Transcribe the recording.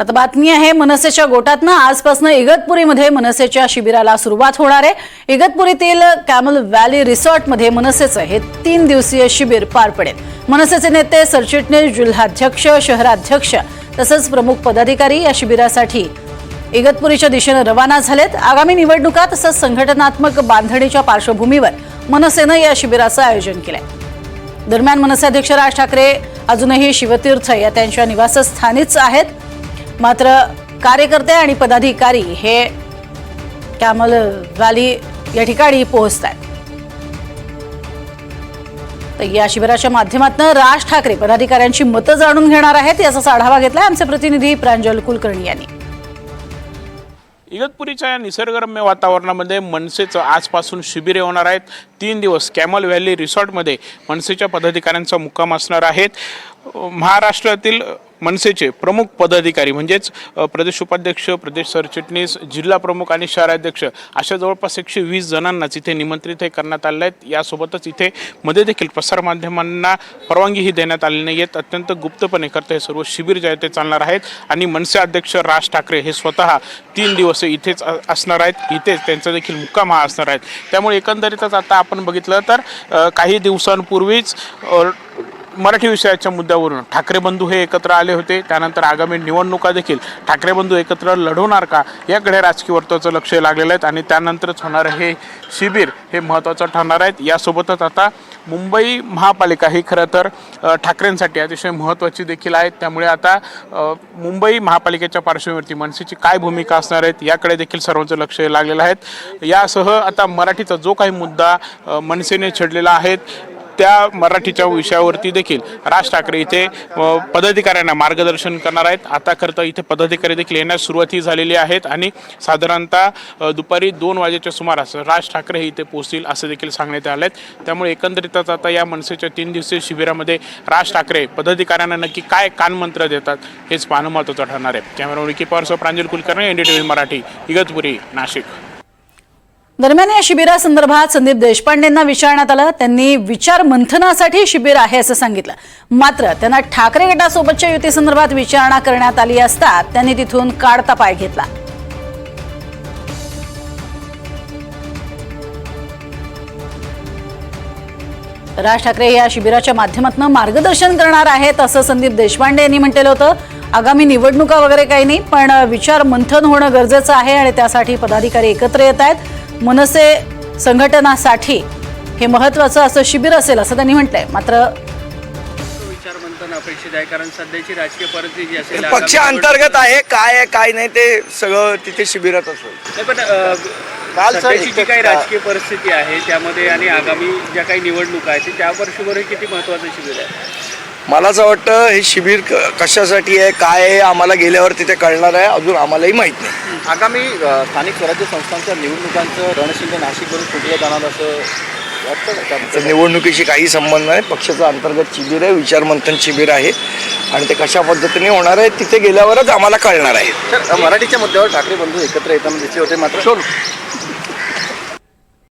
आता बातमी आहे मनसेच्या गोटातनं आजपासून इगतपुरीमध्ये मनसेच्या शिबिराला सुरुवात होणार आहे. इगतपुरीतील कॅमल व्हॅली रिसॉर्टमध्ये मनसेचं हे तीन दिवसीय शिबिर पार पडेल. मनसेचे नेते सरचिटणीस जिल्हाध्यक्ष शहराध्यक्ष तसंच प्रमुख पदाधिकारी या शिबिरासाठी इगतपुरीच्या दिशेनं रवाना झालेत. आगामी निवडणुका तसंच संघटनात्मक बांधणीच्या पार्श्वभूमीवर मनसेनं या शिबिराचं आयोजन केलंय. दरम्यान मनसे अध्यक्ष राज ठाकरे अजूनही शिवतीर्थ या त्यांच्या निवासस्थानीच आहेत. मात्र कार्यकर्ते आणि पदाधिकारी हे कॅमल रॅली या ठिकाणी पोहोचत आहेत. तर या शिबिराच्या माध्यमातून राज ठाकरे पदाधिकाऱ्यांची मतं जाणून घेणार आहेत. याचा आढावा घेतलाय आमचे प्रतिनिधी प्रांजल कुलकर्णी यांनी. इगतपुरीच्या या निसर्गरम्य वातावरणामध्ये मनसेचं आजपासून शिबिरे होणार आहेत. तीन दिवस कॅमल व्हॅली रिसॉर्टमध्ये मनसेच्या पदाधिकाऱ्यांचा मुक्काम असणार आहेत. महाराष्ट्रातील मनसेचे प्रमुख पदाधिकारी म्हणजेच प्रदेश उपाध्यक्ष प्रदेश सरचिटणीस जिल्हा प्रमुख आणि शहराध्यक्ष अशा जवळपास एकशे वीस जणांनाच इथे निमंत्रित हे करण्यात आले आहेत. यासोबतच इथे मध्ये देखील प्रसारमाध्यमांना परवानगीही देण्यात आली नाही आहेत. अत्यंत गुप्तपणे करता हे सर्व शिबिर जे आहे ते चालणार आहेत आणि मनसे अध्यक्ष राज ठाकरे हे स्वतः तीन दिवस इथेच असणार आहेत. इथेच त्यांचा देखील मुक्काम हा असणार आहेत. त्यामुळे एकंदरीतच आता आपण बघितलं तर काही दिवसांपूर्वीच मराठी विषयाच्या मुद्द्यावरून ठाकरे बंधू हे एकत्र आले होते. त्यानंतर आगामी निवडणुका देखील ठाकरे बंधू एकत्र लढवणार का? याकडे राजकीय वर्तुळाचं लक्ष लागलेलं आहे आणि त्यानंतरच होणारं हे शिबिर हे महत्त्वाचं ठरणार आहेत यासोबतच आता मुंबई महापालिका ही खरं तर ठाकरेंसाठी अतिशय महत्त्वाची देखील आहेत त्यामुळे आता मुंबई महापालिकेच्या पार्श्वभूमीवरती मनसेची काय भूमिका असणार आहेत याकडे देखील सर्वांचं लक्ष लागलेलं आहेत यासह आता मराठीचा जो काही मुद्दा मनसेने छेडलेला आहे त्या मराठीच्या विषयावरती देखील राज ठाकरे इथे पदाधिकाऱ्यांना मार्गदर्शन करणार आहेत. आता खरं तर इथे पदाधिकारी देखील येण्यास सुरुवाती झालेली आहेत आणि साधारणतः दुपारी दोन वाजेच्या सुमारास राज ठाकरे हे इथे पोहोचतील असं देखील सांगण्यात आलं आहे त्यामुळे एकंदरीतच आता या मनसेच्या तीन दिवसीय शिबिरामध्ये राज ठाकरे पदाधिकाऱ्यांना नक्की काय कानमंत्र देतात हेच पाहणं महत्त्वाचं ठरणार आहे. Camera Vicky पवारसह Pranjal Kulkarni N D T V Marathi Igatpuri Nashik. दरम्यान या शिबिरासंदर्भात संदीप देशपांडेंना विचारण्यात आलं. त्यांनी विचार मंथनासाठी शिबिर आहे असं सांगितलं. मात्र त्यांना ठाकरे गटासोबतच्या युतीसंदर्भात विचारणा करण्यात आली असता त्यांनी तिथून काढता पाय घेतला. राज ठाकरे या शिबिराच्या माध्यमातून मार्गदर्शन करणार आहेत असं संदीप देशपांडे यांनी म्हटलेलं होतं. आगामी निवडणुका वगैरे काही नाही पण विचार मंथन होणं गरजेचं आहे आणि त्यासाठी पदाधिकारी एकत्र येत आहेत. मनसे संघटनासाठी हे महत्वाचं असं शिबिर असेल असं त्यांनी म्हटलंय. मात्र अपेक्षित आहे कारण सध्याची राजकीय परिस्थिती जी असेल पक्ष अंतर्गत आहे काय आहे काय नाही ते सगळं तिथे शिबिरातच होईल नाही, पण अ, काल सर सध्याची जी इथे- काही राजकीय परिस्थिती आहे त्यामध्ये आणि आगामी ज्या काही निवडणुका आहेत त्या पार्श्वभूमीवर हे किती महत्वाचं शिबिर आहे? मला असं वाटतं हे शिबिर क- कशासाठी आहे काय आहे आम्हाला गेल्यावर तिथे कळणार आहे अजून आम्हालाही माहीत नाही. आगामी अ, स्थानिक स्वराज्य संस्थांच्या निवडणुकांचं रणशिंग नाशिकवरून फुटलं जाणार असं वाटतं का? तर त्याबद्दल? निवडणुकीशी काही संबंध नाही पक्षाचं अंतर्गत शिबिर आहे विचारमंथन शिबिर आहे. आणि ते कशा पद्धतीने होणार आहे तिथे गेल्यावरच आम्हाला कळणार आहे. अ, मराठीच्या मुद्द्यावर ठाकरे बंधू एकत्र येताना दिसले होते मात्र.